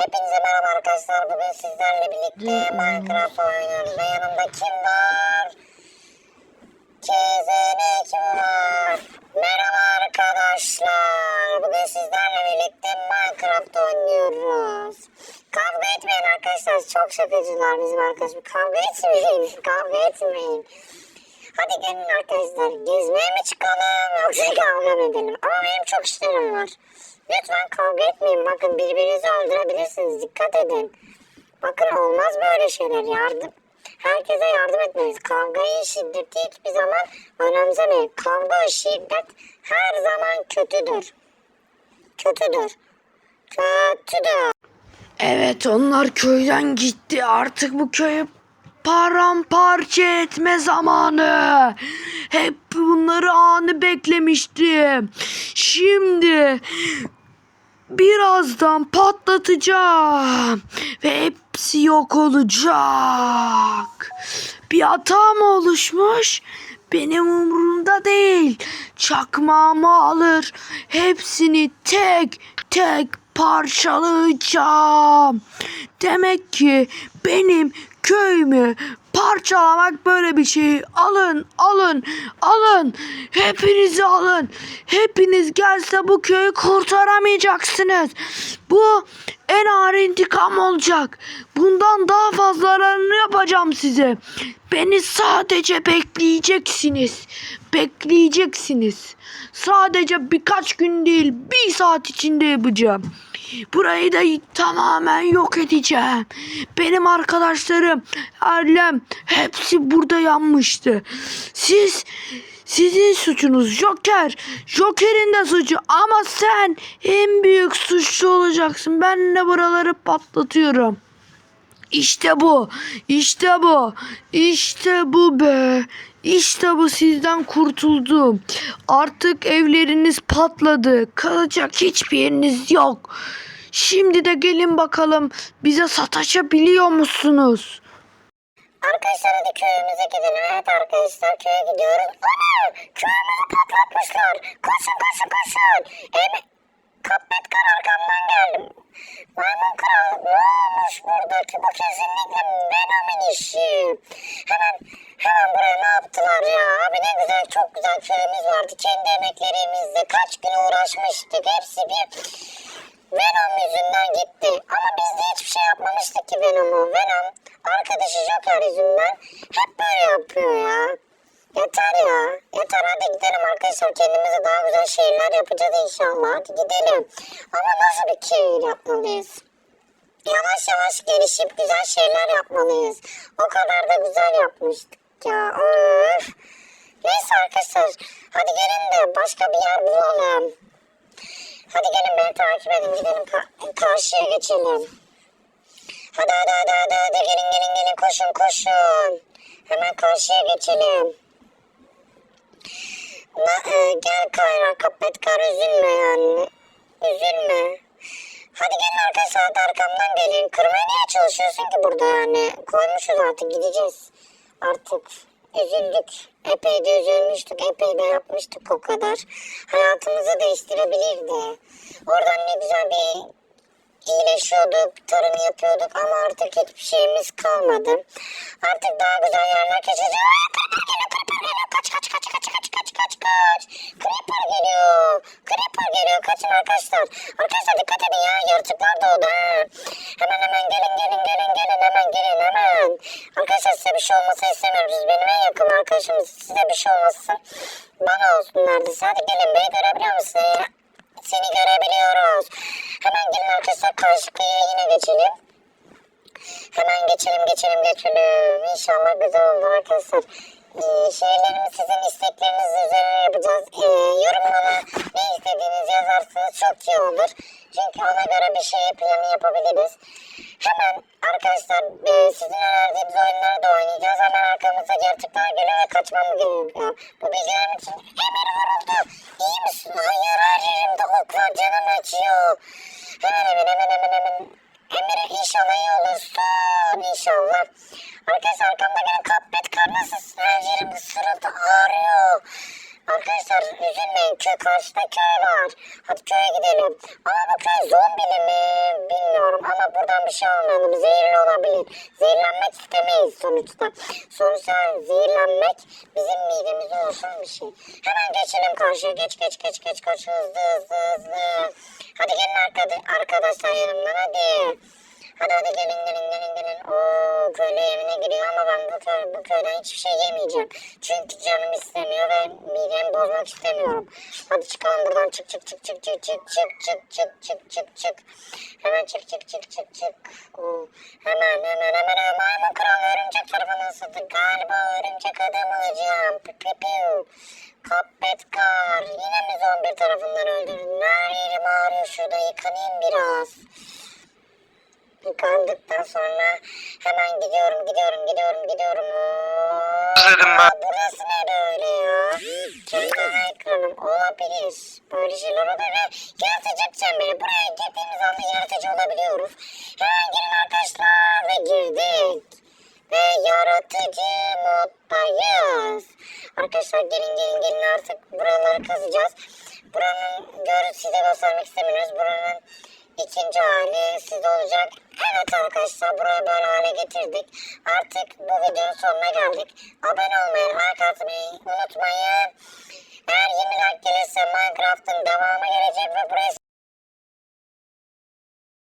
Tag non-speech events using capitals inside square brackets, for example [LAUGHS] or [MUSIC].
Hepinize merhaba arkadaşlar. Bugün sizlerle birlikte Minecraft oynuyoruz ve yanımda kim var? KZN kim var? Merhaba arkadaşlar. Bugün sizlerle birlikte Minecraft oynuyoruz. Kavga etmeyin arkadaşlar. Çok şakacılar bizim arkadaşım. Kavga etmeyin. [LAUGHS] Kavga etmeyin. Hadi gelin arkadaşlar gezmeye mi çıkalım yoksa kavga mı edelim? Ama benim çok işlerim var. Lütfen kavga etmeyin. Bakın birbirinizi öldürebilirsiniz. Dikkat edin. Bakın olmaz böyle şeyler. Yardım. Herkese yardım etmeliyiz. Kavgayı, şiddeti hiçbir zaman önemsemeyin. Kavga, şiddet her zaman kötüdür. Kötüdür. Kötüdür. Evet onlar köyden gitti. Artık bu köyü paramparça etme zamanı. Hep bunları anı beklemiştim. Şimdi birazdan patlatacağım ve hepsi yok olacak. Bir hata mı oluşmuş? Benim umurumda değil. Çakmağımı alır. Hepsini tek tek parçalayacağım. Demek ki benim köyümü parçalamak böyle bir şey. Alın, alın, alın. Hepinizi alın. Hepiniz gelse bu köyü kurtaramayacaksınız. Bu en ağır intikam olacak. Bundan daha fazlalarını yapacağım size. Beni sadece bekleyeceksiniz. Bekleyeceksiniz. Sadece birkaç gün değil, bir saat içinde yapacağım. Burayı da tamamen yok edeceğim. Benim arkadaşlarım, ailem hepsi burada yanmıştı. Siz sizin suçunuz Joker. Joker'in de suçu ama sen en büyük suçlu olacaksın. Ben de buraları patlatıyorum. İşte bu. İşte bu. İşte bu be. İşte bu sizden kurtuldum. Artık evleriniz patladı. Kalacak hiçbir yeriniz yok. Şimdi de gelin bakalım bize sataşabiliyor musunuz? Arkadaşlar hadi köyümüze gidelim. Evet arkadaşlar köye gidiyoruz. Ana! Köyümüzü patlatmışlar. Koşun koşun koşun. Em bu kesinlikle Venom'un işi. Hemen hemen buraya ne yaptılar ya? Abi ne güzel çok güzel köyümüz vardı. Kendi emeklerimizle kaç gün uğraşmıştık. Hepsi bir Venom yüzünden gitti. Ama biz de hiçbir şey yapmamıştık ki Venom'u. Venom arkadaşı Joker yüzünden hep böyle yapıyor ya. Yeter ya. Yeter hadi gidelim arkadaşlar. Kendimize daha güzel şeyler yapacağız inşallah. Hadi gidelim. Ama nasıl bir köy yapmalıyız? Yavaş yavaş gelişip güzel şeyler yapmalıyız. O kadar da güzel yapmıştık ya. Öf. Neyse arkadaşlar. Hadi gelin de başka bir yer bulalım. Hadi gelin beni takip edin. Gidelim ka- karşıya geçelim. Hadi hadi hadi hadi hadi gelin gelin gelin koşun koşun. Hemen karşıya geçelim. Na, e, gel Kayra kapet kar üzülme yani. Üzülme. Hadi gelin arkamdan gelin. Kırmaya niye çalışıyorsun ki burada yani? Koymuşuz artık gideceğiz. Artık üzüldük. Epey de üzülmüştük. Epey de yapmıştık o kadar. Hayatımızı değiştirebilirdi. Oradan ne güzel bir iyileşiyorduk, tarım yapıyorduk ama artık hiçbir şeyimiz kalmadı. Artık daha güzel yerler keşfedeceğiz. Arkadaşlar size bir şey olmasını istemiyoruz. Benim en yakın arkadaşım size bir şey olmasın. Bana olsun neredeyse. Hadi gelin beni görebiliyor musun ya? Seni görebiliyoruz. Hemen gelin arkadaşlar karşı kıyıya yine geçelim. Hemen geçelim geçelim geçelim. İnşallah güzel olur arkadaşlar. Şeylerimi sizin istekleriniz üzerine yapacağız. Ee, yorumlara ne istediğinizi yazarsanız çok iyi olur. Çünkü ona göre bir şey planı yapabiliriz. Hemen arkadaşlar e, sizin önerdiğiniz oyunları da oynayacağız. Hemen arkamızda gerçekten geliyor ve kaçmamız gerekiyor. Bu bilgilerim için Emir vuruldu. İyi misin? Hayır her yerimde ok canım acıyor. Hemen hemen hemen hemen hemen. Emir inşallah iyi olursun inşallah. Arkadaşlar arkamda gelen kapet her yerim ısırıldı ağrıyor. Arkadaşlar üzülmeyin köy karşıda köy var. Hadi köye gidelim. Ama bu köy zombili mi bilmiyorum ama bu falan bir şey almayalım. Zehirli olabilir. Zehirlenmek istemeyiz sonuçta. Sonuçta zehirlenmek bizim midemize olsun bir şey. Hemen geçelim karşıya. Geç geç geç geç geç hızlı hızlı hızlı. Hadi gelin arkada, arkadaşlar yanımdan hadi. Hadi hadi gelin gelin gelin giriyor ama ben bu, köy, bu köyden hiçbir şey yemeyeceğim. Çünkü canım istemiyor ve midemi bozmak istemiyorum. Hadi çıkalım buradan çık çık çık çık çık çık çık çık çık çık çık çık. Hemen çık çık çık çık çık. Oo, hemen hemen hemen hemen kral örümcek tarafından ısıttık. Galiba örümcek adam olacağım. Piu piu piu. Kappet kar. Yine mi zombi tarafından öldürdün? Her yerim ağrıyor şurada yıkanayım biraz. Yıkandıktan sonra hemen gidiyorum gidiyorum gidiyorum gidiyorum. Özledim ben. Burası ne böyle ya? Kendi ekranım olabilir. Böyle şeyler olabilir. Yaratıcı çemberi buraya girdiğimiz anda yaratıcı olabiliyoruz. Hemen girin arkadaşlar ve girdik. Ve yaratıcı moddayız. Arkadaşlar gelin gelin gelin artık buraları kazacağız. Buranın görüntüsü de göstermek istemiyoruz. Buranın ikinci hali sizde olacak. Evet arkadaşlar burayı böyle hale getirdik. Artık bu videonun sonuna geldik. Abone olmayı, like atmayı unutmayın. Eğer 20 like gelirse Minecraft'ın devamı gelecek ve burayı